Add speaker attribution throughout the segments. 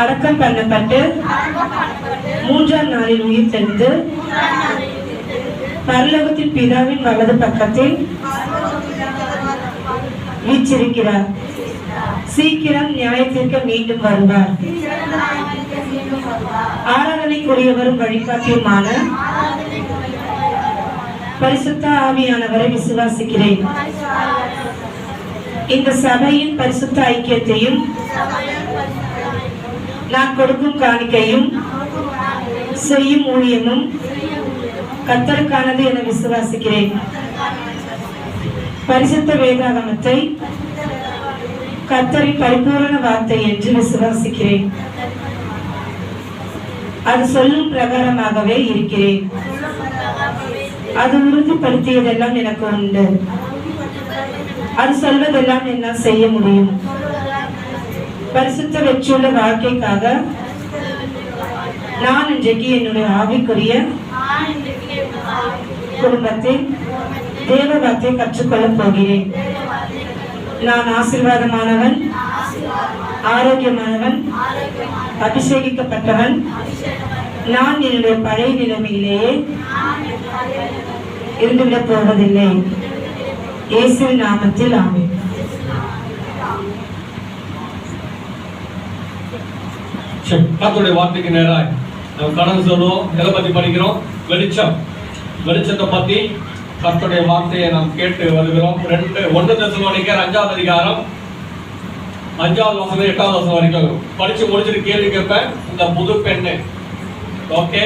Speaker 1: அடக்கம் பண்ணப்பட்டு மூன்றாம் நாளில் உயிர் தெழுந்து பரலோகத்தில் பிதாவின் வலது பக்கத்தில் வீச்சிருக்கிறார் சீக்கிரம் நியாயத்திற்கு மீண்டும் வருவார். ஆராதனைக்குரியவரும் வழிகாட்டியுமான பரிசுத்த ஆவியானவரை விசுவாசிக்கிறேன். இந்த சபையின் பரிசுத்த ஐக்கியத்தையும் நான் கொடுக்கும் காணிக்கையும் செய்யும் ஊழியமும் கத்தருக்கானது என விசுவாசிக்கிறேன். பரிசுத்த வேதாகமத்தை கத்தரின் பரிபூரண வார்த்தை என்று விசுவாசிக்கிறேன். அது சொல்லும் பிரகாரமாகவே இருக்கிறேன். அது உறுதிப்படுத்தியதெல்லாம் எனக்கு உண்டு. அது சொல்வதெல்லாம் என்னால் செய்ய முடியும். பரிசுத்த வெற்றியுள்ள வாழ்க்கைக்காக நான் இன்றைக்கு என்னுடைய ஆவிக்குரிய குடும்பத்தை தேவ வார்த்தை கற்றுக்கொள்ளப் போகிறேன். நான் ஆசீர்வாதமானவன் ஆரோக்கியமானவன் அபிஷேகிக்கப்பட்டவன். நான் என்னுடைய பழைய நிலைமையிலேயே இருந்துவிடப் போவதில்லை. இயேசு நாமத்தில் ஆமேன்.
Speaker 2: சரி, வார்த்தைக்கு நேராய் நம்ம கடந்து சொல்லுவோம் எதை பத்தி படிக்கிறோம்? வெளிச்சம். வெளிச்சத்தை பத்தி கர்த்தருடைய வார்த்தையை நாம் கேட்டு வருகிறோம். ரெண்டு ஒன்று தசமணிக்கர் அஞ்சாவது அதிகாரம். அஞ்சாவது வசதி எட்டாவது வசதி வரைக்கும் படிச்சு முடிச்சுட்டு கேள்வி கேட்பேன் இந்த புது பெண்ணு. ஓகே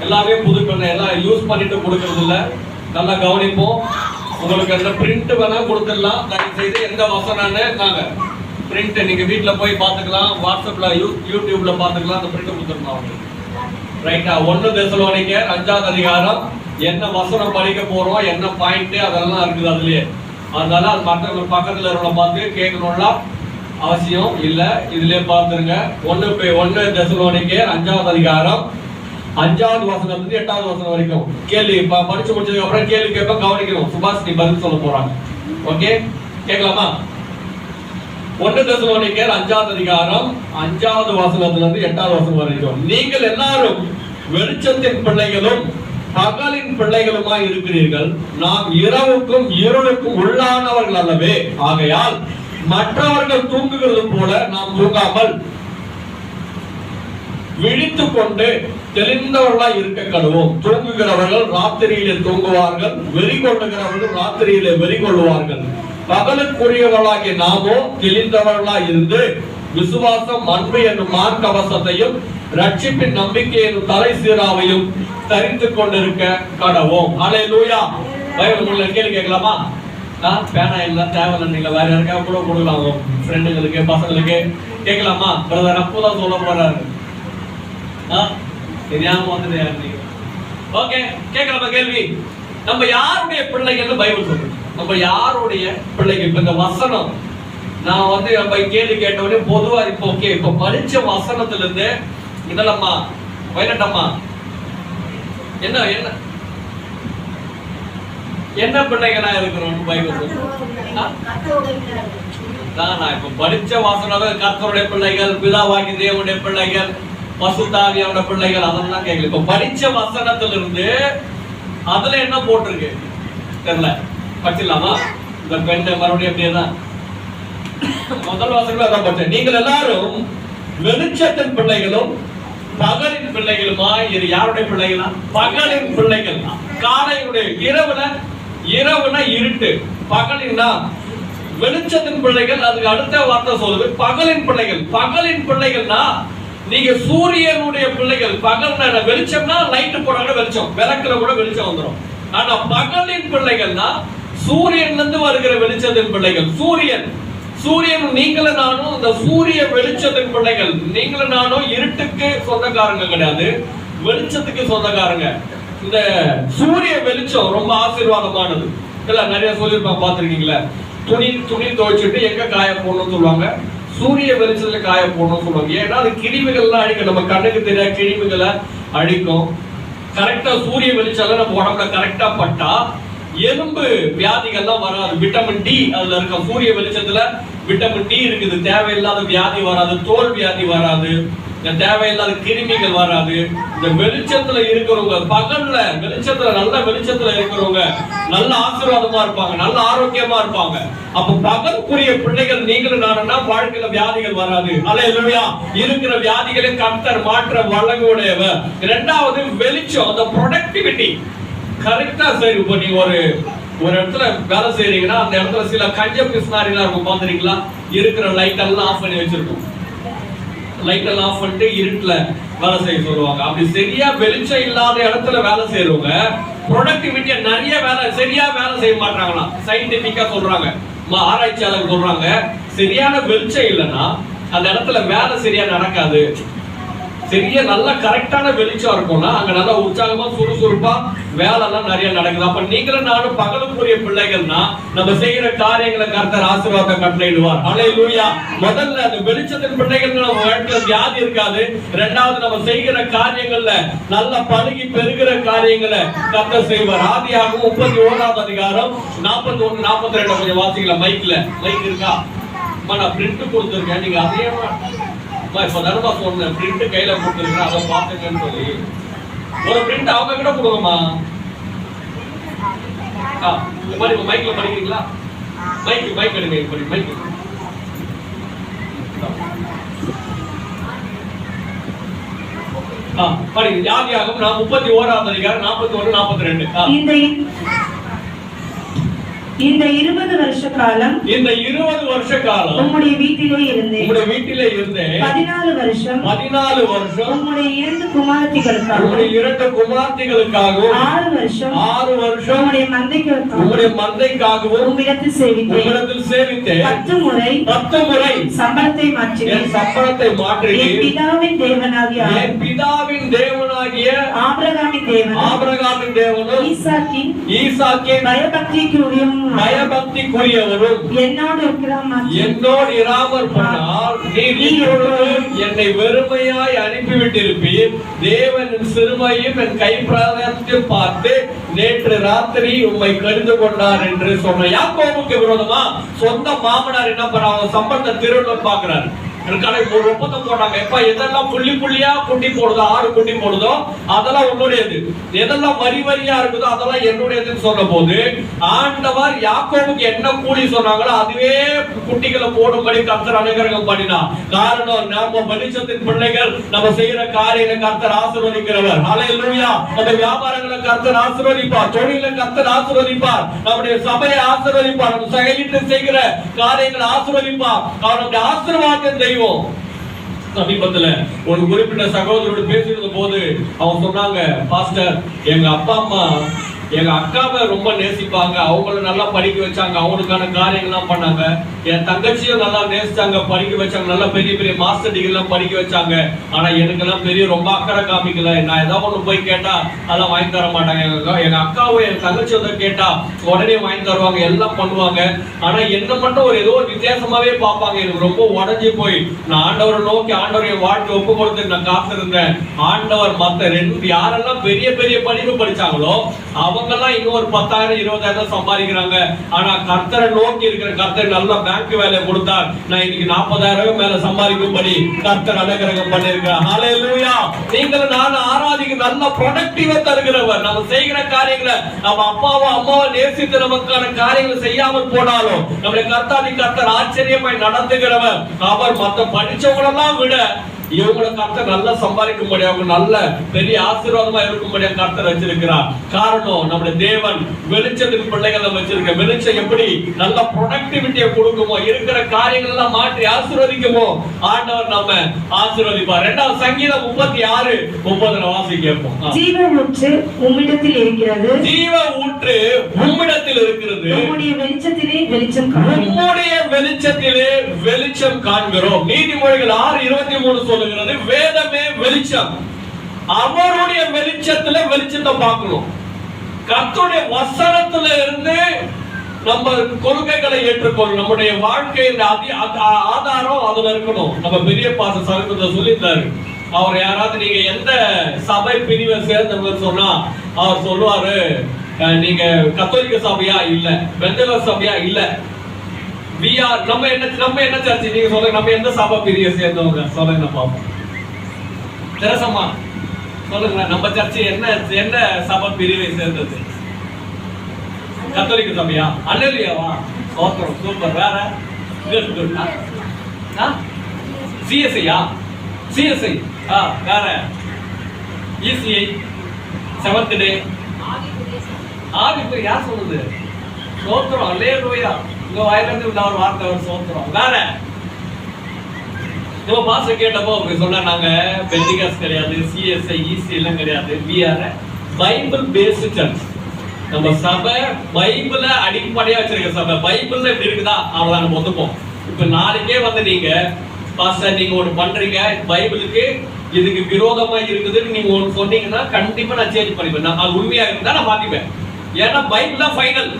Speaker 2: எல்லாமே புது பெண்ணு. எல்லாம் யூஸ் பண்ணிட்டு கொடுக்கறது இல்லை. நல்லா கவனிப்போம். உங்களுக்கு அந்த பிரிண்ட் வேணா கொடுத்துடலாம். தயவு செய்து எந்த வசனம்னு நாங்கள் பிரிண்ட் நீங்க வீட்டில் போய் பார்த்துக்கலாம் வாட்ஸ்அப்ல யூ யூடியூப்ல பார்த்துக்கலாம் அந்த பிரிண்ட் கொடுத்துருந்தோம் உங்களுக்கு ரைட்டா ஒன்று தெசலோனிக்க அஞ்சாவது அதிகாரம் என்ன வசனம் படிக்க போறோம் என்ன பாயிண்ட் அதெல்லாம் இருக்குது அதுலயே. அதனால அது மற்றவங்க பக்கத்தில் இருக்கிற பார்த்து கேட்கணும்லாம் அவசியம் இல்லை. இதுலயே பார்த்துருங்க. ஒன்று போய் ஒன்று தெசலோனிக்க அஞ்சாவது அதிகாரம் அஞ்சாவது வசனம் இருந்து எட்டாவது வசனம் வரைக்கும். கேள்வி ப- படிச்சு முடிச்சதுக்கு அப்புறம் கேள்வி கேட்ப கவனிக்கணும். சுபாஷ் நீ பதில் சொல்ல போறாங்க. ஓகே கேட்கலாமா? ஒன்று தெசலோனிக்கர் அஞ்சாவது அதிகாரம் அஞ்சாவது வாசனத்துல இருந்து எட்டாவது வசனம் வரைக்கும் நீங்கள் எல்லாரும் வெளிச்சத்தின் பிள்ளைகளும் பகலின் பிள்ளைகளுமாய் இருக்கிறீர்கள். நாம் இரவுக்கும் இருளுக்கும் உள்ளானவர்கள் அல்லவே. ஆகையால் மற்றவர்கள் தூங்குகிறது போல நாம் தூங்காமல் விழித்து கொண்டு தெளிந்தவர்களாய் இருக்க கடுவோம் தூங்குகிறவர்கள் ராத்திரியிலே தூங்குவார்கள் வெறி கொள்ளுகிறவர்கள் ராத்திரியிலே வெறி கொள்ளுவார்கள். பகலுக்குரியவர்களாகிய நாமோ தெளிந்தவர்களாய் இருந்து விசுவாசம் அன்பு என்னும் மார்க்கவசத்தையும் ரட்சிப்பின் நம்பிக்கை என்னும் தலை சீராவையும் தரித்து கொண்டிருக்க கடவோம் அலே லூயா பைபிள் உள்ள கேள்வி கேட்கலாமா? ஆ, பேனா எல்லாம் தேவையில்லை வேற யாருக்காவது கூட கொடுக்கலாம். ஃப்ரெண்டுங்களுக்கு பசங்களுக்கு. கேட்கலாமா? பிரதர் அப்போதான் சொல்ல போறாரு. ஆ, தெரியாம வந்துட்டு ஓகே கேட்கலாமா கேள்வி? நம்ம யாருடைய பிள்ளைகள்னு பைபிள் சொல்லுங்க நம்ம யாருடைய பிள்ளைகள் இப்ப இந்த வசனம்? நான் வந்து நம்ம கேள்வி கேட்ட உடனே பொதுவா இப்போ ஓகே இப்போ படிச்ச வசனத்துல இருந்து இதெல்லாம்மா வயலட்டம்மா என்ன? என்ன என்ன பிள்ளைகளா. இருக்கிறோம் பைபிள் நான் இப்ப படிச்ச வாசனாக கர்த்தருடைய பிள்ளைகள் பிதாவாகி தேவனுடைய பிள்ளைகள் பசுத்தாவியோட பிள்ளைகள் அதெல்லாம் கேட்கல. இப்ப படிச்ச வசனத்துல இருந்து அதுல என்ன போட்டிருக்கு? தெரியல. படிச்சிடலாமா இந்த பெண் மறுபடியும் அப்படியே தான் முதல் வாசகம் அதான் படிச்சேன் நீங்கள் எல்லாரும் வெளிச்சத்தின் பிள்ளைகளும் பகலின் பிள்ளைகளுமா இது யாருடைய பிள்ளைகளா? பகலின் பிள்ளைகள். காலையுடைய இரவுல இரவுல இருட்டு. பகலின்னா வெளிச்சத்தின் பிள்ளைகள். அதுக்கு அடுத்த வார்த்தை சொல்லுது. பகலின் பிள்ளைகள். பகலின் பிள்ளைகள்னா நீங்க சூரியனுடைய பிள்ளைகள். பகல் வெளிச்சம்னா லைட் போடாத வெளிச்சம். விளக்குல கூட வெளிச்சம் வந்துடும் ஆனா பகலின் பிள்ளைகள்னா சூரியன்லேருந்து வருகிற வெளிச்சத்தின் பிள்ளைகள். சூரியன். சூரியன் நீங்களும் நானும் இந்த சூரிய வெளிச்சத்தின் பிள்ளைகள். நீங்களும் நானும் இருட்டுக்கு சொந்தக்காரங்க கிடையாது. வெளிச்சத்துக்கு சொந்தக்காரங்க. இந்த சூரிய வெளிச்சம் ரொம்ப ஆசீர்வாதமானது. இல்ல நிறைய சொல்லியிருப்பாங்க பார்த்திருக்கீங்களா? துணி துணி துவைச்சிட்டு எங்க காய போடணும்னு சொல்லுவாங்க? சூரிய வெளிச்சத்துல காய போடணும்னு சொல்லுவாங்க. ஏன்னா அது கிருமிகள்லாம் அழிக்கும். நம்ம கண்ணுக்கு தெரியாத கிருமிகளை அழிக்கும். கரெக்டா சூரிய வெளிச்சம் நம்ம உடம்புல கரெக்டா பட்டா எலும்பு வியாதிகள்லாம் வராது. விட்டமின் டி அதுல இருக்க சூரிய வெளிச்சத்துல விட்டமின் டி இருக்குது. தேவையில்லாத வியாதி வராது. தோல் வியாதி வராது. இந்த தேவையில்லாத கிருமிகள் வராது. இந்த வெளிச்சத்துல இருக்கிறவங்க பகல்ல வெளிச்சத்துல நல்ல வெளிச்சத்துல இருக்கிறவங்க நல்ல ஆசீர்வாதமா இருப்பாங்க. நல்ல ஆரோக்கியமா இருப்பாங்க. அப்ப பகலுக்குரிய பிள்ளைகள் நீங்களும் நானும்னா வாழ்க்கையில வியாதிகள் வராது. அல்லேலூயா இருக்கிற வியாதிகளை கர்த்தர் மாற்ற வழங்குடையவர் இரண்டாவது வெளிச்சம் அந்த ப்ரொடக்டிவிட்டி கரெக்டா சரி. இப்போ நீங்கள் ஒரு ஒரு இடத்துல வேலை செய்யறீங்கன்னா அந்த இடத்துல சில கஞ்ச பிஸ்னாரிலாம் இருக்கும். பாத்துறீங்களா இருக்கிற லைட் எல்லாம் ஆஃப் பண்ணி வச்சிருக்கும். லைட் எல்லாம் ஆஃப் பண்ணிட்டு இருட்டுல வேலை செய்ய சொல்லுவாங்க. அப்படி சரியா வெளிச்சம் இல்லாத இடத்துல வேலை செய்யறவங்க ப்ரொடக்டிவிட்டியா நிறைய வேலை சரியா வேலை செய்ய மாட்டாங்களாம். சயின்டிபிக்கா சொல்றாங்க. ஆராய்ச்சியாளர் சொல்றாங்க சரியான வெளிச்சம் இல்லைன்னா அந்த இடத்துல வேலை சரியா நடக்காது. சரியா நல்லா கரெக்டான வெளிச்சம் இருக்கும்னா அங்க நல்லா உற்சாகமா சுறுசுறுப்பா வேலை எல்லாம் நிறைய நடக்குது. அப்ப நீங்களும் நானும் பகலுக்குரிய பிள்ளைகள்னா நம்ம செய்யற காரியங்களை கருத்தர் ஆசீர்வாதம் கட்டளையிடுவார். லூயா முதல்ல அந்த வெளிச்சத்தின் பிள்ளைகள் நம்ம வாழ்க்கையில வியாதி இருக்காது. ரெண்டாவது நம்ம செய்கிற காரியங்கள்ல நல்ல பழகி பெருகிற காரியங்களை கர்த்தர் செய்வார். ஆதியாகவும் முப்பத்தி ஓராவது அதிகாரம் நாற்பத்தி ஒண்ணு நாற்பத்தி ரெண்டு கொஞ்சம் வாசிக்கலாம். மைக்ல மைக் இருக்கா? நான் பிரிண்ட் கொடுத்துருக்கேன். நீங்க அதே அம்மா இப்போ தர்மா சொன்னேன் பிரிண்ட் கையில கொடுத்துருக்கேன் அதை பார்த்துக்கன்னு சொல்லி. ஒரு பிரிண்ட் அவங்க கிட்ட கொடுங்கம்மா. ஆ, இந்த மாதிரி இப்போ மைக்கில் படிக்கிறீங்களா? மைக் மைக் எடுங்க இங்க மைக் ஆ படிங்க. யாதியாகும் நான் முப்பத்தி ஓராம் அதிகாரம் நாற்பத்தி ஒன்று நாற்பத்தி ரெண்டு
Speaker 1: இந்த இருபது வருஷ காலம்
Speaker 2: இந்த இருபது வருஷ காலம்
Speaker 1: உம்முடைய வீட்டிலே இருந்தேன்.
Speaker 2: உங்களுடைய வீட்டிலே இருந்தேன்.
Speaker 1: பதினாலு வருஷம்
Speaker 2: பதினாலு வருஷம்
Speaker 1: உம்முடைய இரண்டு குமாரத்திகளுக்காக
Speaker 2: உங்களுடைய இரண்டு குமார்த்திகளுக்காகவும்
Speaker 1: ஆறு வருஷம்
Speaker 2: ஆறு வருஷம்
Speaker 1: உம்முடைய மந்தைகளுக்காக
Speaker 2: உங்களுடைய மந்தைக்காகவும்
Speaker 1: உம்மிடத்தில் சேவித்தேன்.
Speaker 2: உங்களிடத்தில் சேவித்தேன்.
Speaker 1: பத்து முறை
Speaker 2: பத்து முறை
Speaker 1: சம்பளத்தை
Speaker 2: என்
Speaker 1: மாற்றினேன்.
Speaker 2: சம்பளத்தை
Speaker 1: என்
Speaker 2: மாற்றினேன்
Speaker 1: பிதாவின் தேவனாகிய
Speaker 2: என் பிதாவின் தேவனாகிய
Speaker 1: ஆபிரகாமின் தேவனும்
Speaker 2: ஆபிரகாமின் தேவனும்
Speaker 1: ஈசாக்கின்
Speaker 2: ஈசாக்கின்
Speaker 1: பயபக்திக்கு உரியவனும்
Speaker 2: பயபக்திக்குரியவரும்
Speaker 1: என்னோடு இருக்கிறான்
Speaker 2: என்னோடு இராமற் போனால் நீர் இப்பொழுது என்னை வெறுமையாய் அனுப்பிவிட்டிருப்பீர். தேவன் என் சிறுமையும் என் கைப்பிரதத்தையும் பார்த்து நேற்று ராத்திரி உம்மை கடிந்து கொண்டார் என்று சொன்ன யாக்கோபுக்கு விரோதமா சொந்த மாமனார் என்ன பண்றாங்க சம்பந்த திருவள்ளுவர் பாக்குறாரு கடை ஒரு ஒப்பந்தம் போட்டாங்க. எப்ப எதெல்லாம் புள்ளி புள்ளியா குட்டி போடுதோ ஆறு குட்டி போடுதோ அதெல்லாம் உன்னுடையது. எதெல்லாம் வரி வரியா இருக்குதோ அதெல்லாம் என்னுடையதுன்னு சொன்ன போது ஆண்டவர் யாக்கோவுக்கு என்ன கூலி சொன்னாங்களோ அதுவே குட்டிகளை போடும்படி கர்த்தர் அனுகிரகம் பண்ணினா காரணம் நம்ம வெளிச்சத்தின் பிள்ளைகள் நம்ம செய்யற காரியங்களை கர்த்தர் ஆசீர்வதிக்கிறவர். ஹalleluya. அந்த வியாபாரங்களை கர்த்தர் ஆசீர்வதிப்பார். தொழில கர்த்தர் ஆசீர்வதிப்பார். நம்முடைய சபையை ஆசீர்வதிப்பார். நம்ம செயலிட்டு செய்கிற காரியங்களை ஆசீர்வதிப்பார். அவருடைய ஆசீர்வாதம் தெய்வம் சமீபத்துல ஒரு குறிப்பிட்ட சகோதரோடு பேசியிருந்த போது அவங்க சொன்னாங்க பாஸ்டர் எங்க அப்பா அம்மா எங்க அக்காவை ரொம்ப நேசிப்பாங்க. அவங்களும் நல்லா படிக்க வச்சாங்க. அவங்களுக்கான காரியங்கள்லாம் பண்ணாங்க. என் தங்கச்சியும் நல்லா நேசிச்சாங்க படிக்க வச்சாங்க. நல்லா பெரிய பெரிய மாஸ்டர் டிகிரிலாம் படிக்க வச்சாங்க. ஆனா எனக்கெல்லாம் பெரிய ரொம்ப அக்கறை காமிக்கல. நான் ஏதாவது ஒண்ணு போய் கேட்டா அதெல்லாம் வாங்கி தர மாட்டாங்க. எங்க எங்க அக்காவும் என் தங்கச்சி வந்து கேட்டா உடனே வாங்கி தருவாங்க. எல்லாம் பண்ணுவாங்க. ஆனா என்ன மட்டும் ஒரு ஏதோ ஒரு வித்தியாசமாவே பார்ப்பாங்க. எனக்கு ரொம்ப உடஞ்சி போய் நான் ஆண்டவரை நோக்கி ஆண்டவரை வாழ்க்கை ஒப்பு கொடுத்து நான் காத்திருந்தேன். ஆண்டவர் மத்த ரெண்டு யாரெல்லாம் பெரிய பெரிய படிப்பு படிச்சாங்களோ அவங்க எல்லாம் இன்னும் ஒரு பத்தாயிரம் இருபதாயிரம் சம்பாதிக்கிறாங்க. ஆனா கர்த்தரை நோக்கி இருக்கிற கர்த்தர் நல்ல பேங்க் வேலை கொடுத்தார் நான் இன்னைக்கு நாற்பதாயிரம் மேல சம்பாதிக்கும்படி கர்த்தர் அனுகிரகம் பண்ணிருக்கிறார். ஹalleluya நீங்கள் நான் ஆராதிக்க நல்ல ப்ரொடக்டிவா தருகிறவர். நம்ம செய்கிற காரியங்களை நம்ம அப்பாவோ அம்மாவோ நேசித்து நமக்கான காரியங்களை செய்யாமல் போனாலும் நம்முடைய கர்த்தாதி கர்த்தர் ஆச்சரியமாய் நடத்துகிறவர் அவர் மத்த படிச்சவங்களெல்லாம் விட இவங்களை கர்த்தர் நல்லா சம்பாதிக்கும்படி அவங்க நல்ல பெரிய ஆசீர்வாதமா இருக்கும்படியா கர்த்தர் வச்சிருக்கிறார். காரணம் நம்முடைய தேவன் வெளிச்சத்துக்கு பிள்ளைகளை வச்சிருக்க வெளிச்சம் எப்படி நல்ல ப்ரொடக்டிவிட்டியை கொடுக்குமோ இருக்கிற காரியங்கள் எல்லாம் மாற்றி ஆசீர்வதிக்குமோ ஆண்டவர் நம்ம ஆசீர்வதிப்பார். ரெண்டாவது சங்கீதம் முப்பத்தி ஆறு முப்பதுல வாசி கேட்போம்.
Speaker 1: ஜீவ ஊற்று உம்மிடத்தில் இருக்கிறது.
Speaker 2: ஜீவ ஊற்று உம்மிடத்தில் இருக்கிறது.
Speaker 1: உம்முடைய வெளிச்சத்திலே வெளிச்சம்
Speaker 2: உம்முடைய வெளிச்சத்திலே வெளிச்சம் காண்கிறோம். நீதிமொழிகள் ஆறு இருபத்தி மூணு சொல்லுகிறது வேதமே வெளிச்சம். அவருடைய வெளிச்சத்துல வெளிச்சத்தை பார்க்கணும். கத்துடைய வசனத்துல இருந்து நம்ம கொள்கைகளை ஏற்றுக்கொள்ளும் நம்முடைய வாழ்க்கையின் அதி ஆதாரம் அதுல இருக்கணும். நம்ம பெரிய பாச சமீபத்தில் சொல்லியிருந்தாரு. அவர் யாராவது நீங்க எந்த சபை பிரிவை சேர்ந்தவங்க சொன்னா அவர் சொல்லுவாரு நீங்க கத்தோலிக்க சபையா? இல்ல. வெந்தல சபையா? இல்ல. We நம்ம என்ன நம்ம என்ன சர்ச்சு நீங்க சொல்லுங்க நம்ம எந்த சபை பிரிய சேர்ந்தவங்க? சொல்லுங்க நான் பாப்போம். தெரசம்மா சொல்லுங்க நம்ம சர்ச்சு என்ன என்ன சபை பிரிவை சேர்ந்தது? கத்தோலிக்க சபையா? அல்லையாவா சோத்திரம் சூப்பர். வேற? குட் குட் சிஎஸ்ஐயா? சிஎஸ்ஐ. ஆ வேற? ECI seventh day. ஆவி யார் சொல்லுது சோத்திரம் அல்லே உங்க வாயிலிருந்து உள்ள ஒரு வார்த்தை ஒரு சோத்துறோம். வேற. நம்ம பாஸ்டர் கேட்டப்போ அவங்க சொன்னா நாங்க பெண்டிகாஸ் கிடையாது சிஎஸ்ஐ இசி எல்லாம் கிடையாது. We are Bible based church நம்ம சபை பைபிள அடிப்படையா வச்சிருக்க சபை. பைபிள்ல இப்படி இருக்குதா? அவ்வளவுதான் நம்ம ஒத்துப்போம். இப்ப நாளைக்கே வந்து நீங்க பாஸ்டர் நீங்க ஒன்று பண்றீங்க பைபிளுக்கு இதுக்கு விரோதமா இருக்குதுன்னு நீங்க ஒன்று சொன்னீங்கன்னா கண்டிப்பா நான் சேஞ்ச் பண்ணிப்பேன். நான் அது உண்மையா இருந்தா நான் மாத்திப்பேன். ஏன்னா பைபிள் தான் ஃபைனல்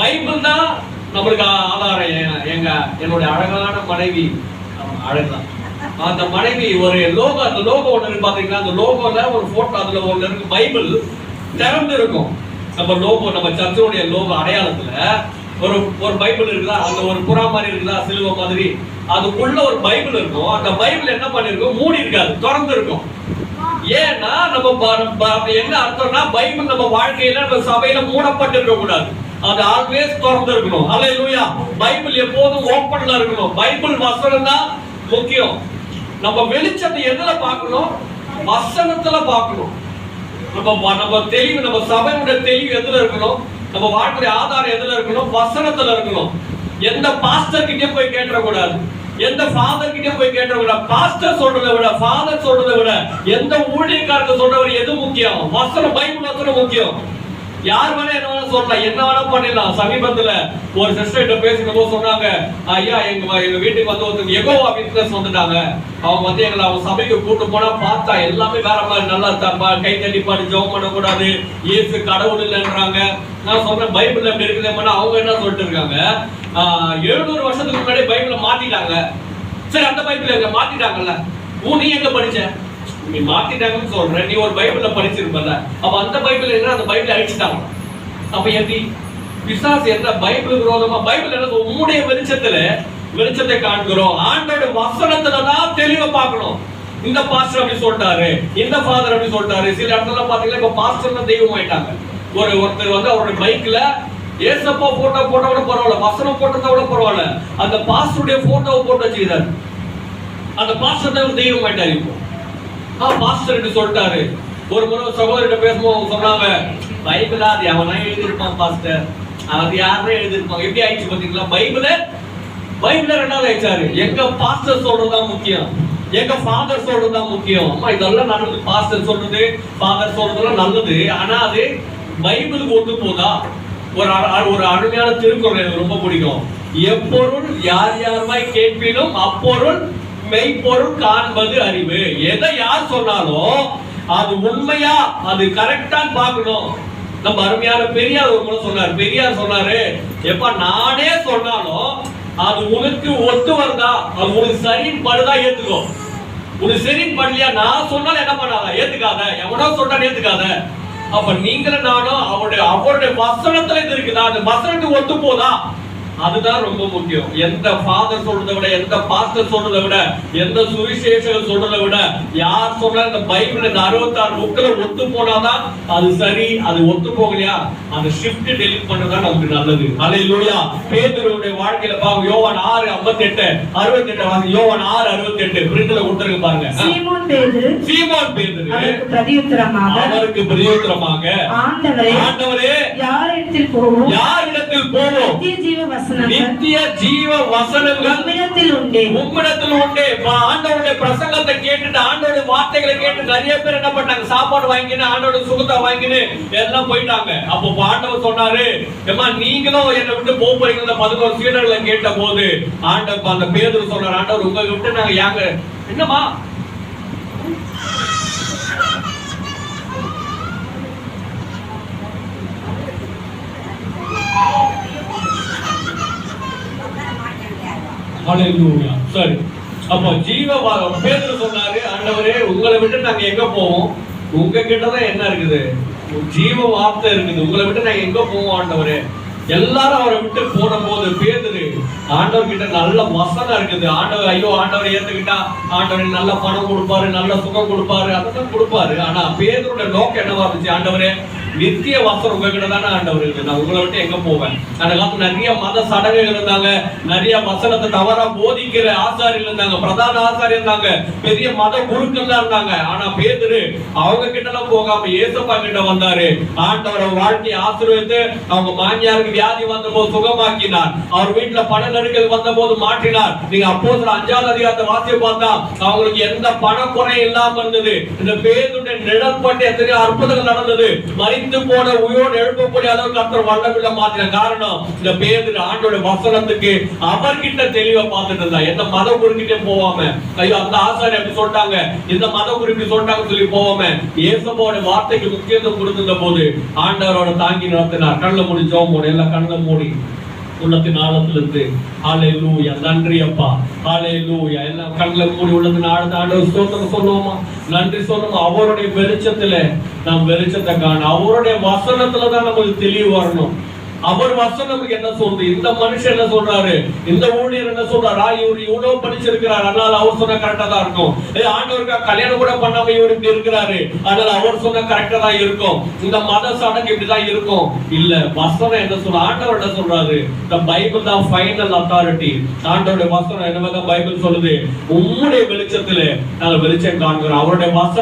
Speaker 2: பைபிள் தான் நம்மளுக்கு ஆதாரம் எங்க என்னுடைய அழகான மனைவி அழகுதான். அந்த மனைவி ஒரு லோகோ அந்த லோகோ ஒன்று இருக்கு பாத்தீங்களா? அந்த லோகோல ஒரு போட்டோ அதுல ஒன்று இருக்கு பைபிள் திறந்து இருக்கும் நம்ம லோகோ நம்ம சர்ச்சோடைய லோகோ அடையாளத்துல ஒரு ஒரு பைபிள் இருக்குதா? அந்த ஒரு புறா மாதிரி இருக்குதா? சிலுவை மாதிரி. அதுக்குள்ள ஒரு பைபிள் இருக்கும். அந்த பைபிள் என்ன பண்ணிருக்கும்? மூடி இருக்காது திறந்து இருக்கும் ஏன்னா நம்ம ப- ப- என்ன அர்த்தம்னா பைபிள் நம்ம வாழ்க்கையில நம்ம சபையில மூடப்பட்டு இருக்க கூடாது அது ஆல்வேஸ் திறந்து இருக்கணும். அல்ல அல்லேலூயா பைபிள் எப்போதும் ஓப்பன்ல இருக்கணும். பைபிள் வசனம் தான் முக்கியம். நம்ம வெளிச்சத்தை எதுல பார்க்கணும்? வசனத்துல பார்க்கணும். நம்ம நம்ம தெளிவு நம்ம சபையோட தெளிவு எதுல இருக்கணும்? நம்ம வாழ்க்கை ஆதாரம் எதுல இருக்கணும்? வசனத்துல இருக்கணும். எந்த பாஸ்டர் கிட்டே போய் கேட்டுற கூடாது எந்த ஃபாதர் கிட்டயும் போய் கேட்டுற பாஸ்டர் சொல்றதை விட ஃபாதர் சொல்றதை விட எந்த ஊழியக்காரர் சொல்றவர் எது முக்கியம்? வசனம் பைபிள் வசனம் முக்கியம். யார் வேணா என்ன வேணா சொல்லலாம். என்ன வேணா பண்ணிடலாம். சமீபத்துல ஒரு சிஸ்டர் கிட்ட பேசும்போது சொன்னாங்க ஐயா எங்க எங்க வீட்டுக்கு வந்து ஒருத்தர் எகோ அப்படின்னு வந்துட்டாங்க அவங்க வந்து எங்களை அவங்க சபைக்கு கூட்டு போனா பார்த்தா எல்லாமே வேற மாதிரி நல்லா இருக்காப்பா. கை தட்டி பாடு ஜெபம் பண்ணக்கூடாது. இயேசு கடவுள் இல்லைன்றாங்க. நான் சொன்னேன் பைபிள் அப்படி இருக்குதுன்னா அவங்க என்ன சொல்லிட்டு இருக்காங்க? எழுநூறு வருஷத்துக்கு முன்னாடி பைபிளை மாத்திட்டாங்க. சரி அந்த பைபிள் எங்க மாத்திட்டாங்கல்ல. ஊ நீ எங்க படிச்ச? நீ மாத்திட்டாங்கன்னு சொல்ற நீ ஒரு பைபிள்ல படிச்சிருப்பல அப்ப அந்த பைபிள் என்ன? அந்த பைபிள் அழிச்சிட்டாங்க. அப்ப எப்படி பிசாஸ் என்ன? பைபிள் விரோதமா? பைபிள் என்ன? உம்முடைய வெளிச்சத்துல வெளிச்சத்தை காண்கிறோம். ஆண்டோட வசனத்துல தான் தெளிவா பார்க்கணும். இந்த பாஸ்டர் அப்படி சொல்லிட்டாரு. இந்த ஃபாதர் அப்படி சொல்லிட்டாரு. சில இடத்துல பாத்தீங்கன்னா இப்ப பாஸ்டர் தான் தெய்வம் ஆயிட்டாங்க. ஒரு ஒருத்தர் வந்து அவருடைய பைக்ல ஏசப்பா போட்டோ போட்டோ விட பரவாயில்ல. வசனம் போட்டதை விட பரவாயில்ல. அந்த பாஸ்டருடைய போட்டோவை போட்டு வச்சுக்கிறாரு. அந்த பாஸ்டர் தான் தெய்வம் ஆயிட்டாரு இப்போ. ஆ என்று சொல்லிட்டாரு. ஒரு முறை சகோதரிட்ட பேசும்போது அவங்க சொன்னாங்க பைபிள் அது அவனா எழுதியிருப்பான் பாஸ்டர் அது யாருமே எழுதியிருப்பாங்க. எப்படி ஆயிடுச்சு பாத்தீங்களா பைபிள பைபிள ரெண்டாவது ஆயிடுச்சாரு எங்க பாஸ்டர் சொல்றதுதான் முக்கியம். எங்க ஃபாதர் சொல்றதுதான் முக்கியம். அம்மா இதெல்லாம் நல்லது பாஸ்டர் சொல்றது ஃபாதர் சொல்றதெல்லாம் நல்லது. ஆனா அது பைபிளுக்கு ஒத்து போதா? ஒரு அ- ஒரு அருமையான திருக்குறள் எனக்கு ரொம்ப பிடிக்கும். எப்பொருள் யார் யாருமாய் கேட்பினும் அப்பொருள் மெய்ப்பொருள் காண்பது அறிவு. எதை யார் சொன்னாலும் அது உண்மையா அது கரெக்டா பார்க்கணும். நம்ம அருமையான பெரியார் ஒரு சொன்னார். பெரியார் சொன்னாரு எப்ப நானே சொன்னாலும் அது உனக்கு ஒத்து வருதா? அது உனக்கு சரின்னு படுதா ஏத்துக்கோ. உனக்கு சரின்னு படலையா நான் சொன்னாலும் என்ன பண்ணாத? ஏத்துக்காத. எவனோ சொன்னா ஏத்துக்காத. அப்ப நீங்களும் நானும் அவருடைய அவருடைய வசனத்துல இது இருக்குதா? அந்த வசனத்துக்கு ஒத்து போதா? அதுதான் ரொம்ப முக்கியம். எந்த ஃபாதர் சொல்றதை விட எந்த பாஸ்டர் சொல்றதை விட எந்த சுவிசேஷகர் சொல்றதை விட யார் சொன்னா இந்த பைபிள் இந்த அறுபத்தாறு புக்கில் ஒத்து போனாதான் அது சரி அது ஒத்து போகலையா? அந்த ஷிஃப்ட் டெலிட் பண்ணதான் நமக்கு நல்லது. அல்லேலூயா பேதுருவுடைய வாழ்க்கையில பாருங்க யோவான் ஆறு ஐம்பத்தி எட்டு அறுபத்தி எட்டு வாசி யோவான் ஆறு அறுபத்தி எட்டு பிரிண்ட்ல கொடுத்துருக்கு பாருங்க.
Speaker 1: சீமோன் பேதுரு
Speaker 2: சீமான் பேதுரு
Speaker 1: அவருக்கு பிரதியுத்தரமாக
Speaker 2: அவருக்கு பிரயோஜனமாக
Speaker 1: ஆண்டவரே
Speaker 2: ஆண்டவரே
Speaker 1: யாரிடத்தில் போவோம்?
Speaker 2: யாரிடத்தில் போவோம்
Speaker 1: நித்திய ஜீவ வசனங்கள் நம்மிடத்தில் உண்டே
Speaker 2: உம்மிடத்தில் உண்டு ஆண்டவருடைய பிரசங்கத்தை கேட்டுட்டு ஆண்டவருடைய வார்த்தைகளை கேட்டு நிறைய பேர் என்ன பண்ணாங்க சாப்பாடு வாங்கின்னு ஆண்டோட சுகத்தை வாங்கின்னு எல்லாம் போயிட்டாங்க அப்போ ஆண்டவர் சொன்னாரு ஏமா நீங்களும் என்னை விட்டு போக போறீங்க பதினோரு சீடர்களை கேட்ட போது ஆண்டவர் அந்த பேதர் சொன்னார் ஆண்டவர் உங்களை விட்டு நாங்க யாங்க என்னமா சரி அப்போ ஜீவ வா- பேதுரு சொன்னாரு ஆண்டவரே உங்களை விட்டு நாங்க எங்க போவோம்? உங்க கிட்டதான் என்ன இருக்குது? ஜீவ வார்த்தை இருக்குது. உங்களை விட்டு நாங்க எங்க போவோம் ஆண்டவரே? எல்லாரும் அவரை விட்டு போன போது பேதரு ஆண்டவர் கிட்ட நல்ல வசனம் இருக்குது. ஆண்டவர் ஐயோ ஆண்டவரை ஏத்துக்கிட்டா ஆண்டவர் நல்ல பணம் கொடுப்பாரு நல்ல சுகம் கொடுப்பாரு அதெல்லாம் கொடுப்பாரு. ஆனா பேதருடைய நோக்கம் என்னவா இருந்துச்சு? ஆண்டவரே நித்திய வாசம் உங்ககிட்ட தானே ஆண்டவர் இருக்கு நான் உங்களை விட்டு எங்க போவேன்? அந்த காலத்துல நிறைய மத சடங்குகள் இருந்தாங்க. நிறைய வசனத்தை தவறா போதிக்கிற ஆசாரியர்கள் இருந்தாங்க. பிரதான ஆசாரி இருந்தாங்க. பெரிய மத குருக்கள் தான் இருந்தாங்க. ஆனா பேதரு அவங்க கிட்ட எல்லாம் போகாம ஏசப்பா கிட்ட வந்தாரு. ஆண்டவரை வாழ்க்கை ஆசீர்வதித்து அவங்க மாமியாருக்கு வியாதி வந்த போது சுகமாக்கினார். அவர் வீட்டுல பண நெருக்கல் வந்த போது மாற்றினார். நீங்க அப்போ அஞ்சாவது அதிகாரத்தை வாசிய பார்த்தா அவங்களுக்கு எந்த பண குறை இல்லாம இருந்தது. இந்த பேருடைய நிழல் பட்டு எத்தனையோ அற்புதங்கள் நடந்தது. மறித்து போன உயிரோடு எழுப்பக்கூடிய அளவுக்கு அத்தர் வல்லமில்ல மாத்தின காரணம் இந்த பேரு ஆண்டோட வசனத்துக்கு அவர்கிட்ட தெளிவா பார்த்துட்டு இருந்தா எந்த மத குருக்கிட்டே போவாம? ஐயோ அந்த ஆசாரி அப்படி சொல்லிட்டாங்க. இந்த மத குரு சொல்லிட்டாங்க சொல்லி போவாம ஏசப்போட வார்த்தைக்கு முக்கியத்துவம் கொடுத்திருந்த போது ஆண்டவரோட தாங்கி நடத்தினார். கண்ணில் மூடி ஜோம் மூடி எல்லாம் கண்ணில் மூடி. உள்ளத்தின் ஆழத்திலிருந்து. ஆலே லூயா நன்றி அப்பா. ஹாலே லூயா எல்லாம் கண்ணில் மூடி உள்ளத்தின் ஆழத்தை ஆண்டவர் ஸ்தோத்திரம் சொல்லுவோமா? நன்றி சொல்லுவோம் அவருடைய வெளிச்சத்துல நாம் வெளிச்சத்தை காண அவருடைய வசனத்துல தான் நமக்கு தெளிவு வரணும். அவர் வசனம் என்ன சொல்றது? இந்த மனுஷன் என்ன சொல்றாரு? இந்த ஊழியர் என்ன சொல்றாரா? இவர் இவ்வளவு படிச்சிருக்கிறார். அதனால அவர் சொன்ன கரெக்டா தான் இருக்கும். ஆண்டவருக்கா கல்யாணம் கூட பண்ணாம இவர் இப்படி இருக்கிறாரு. அதனால அவர் சொன்ன கரெக்டா தான் இருக்கும். இந்த மத சடங்கு இப்படிதான் இருக்கும். இல்ல வசனம் என்ன சொல்ற ஆண்டவர் என்ன சொல்றாரு? இந்த பைபிள் தான் ஃபைனல் அத்தாரிட்டி ஆண்டவருடைய வசனம் என்ன பைபிள் சொல்லுது? உம்முடைய வெளிச்சத்துல நாங்கள் வெளிச்சம் காண்கிறோம். அவருடைய வசனம்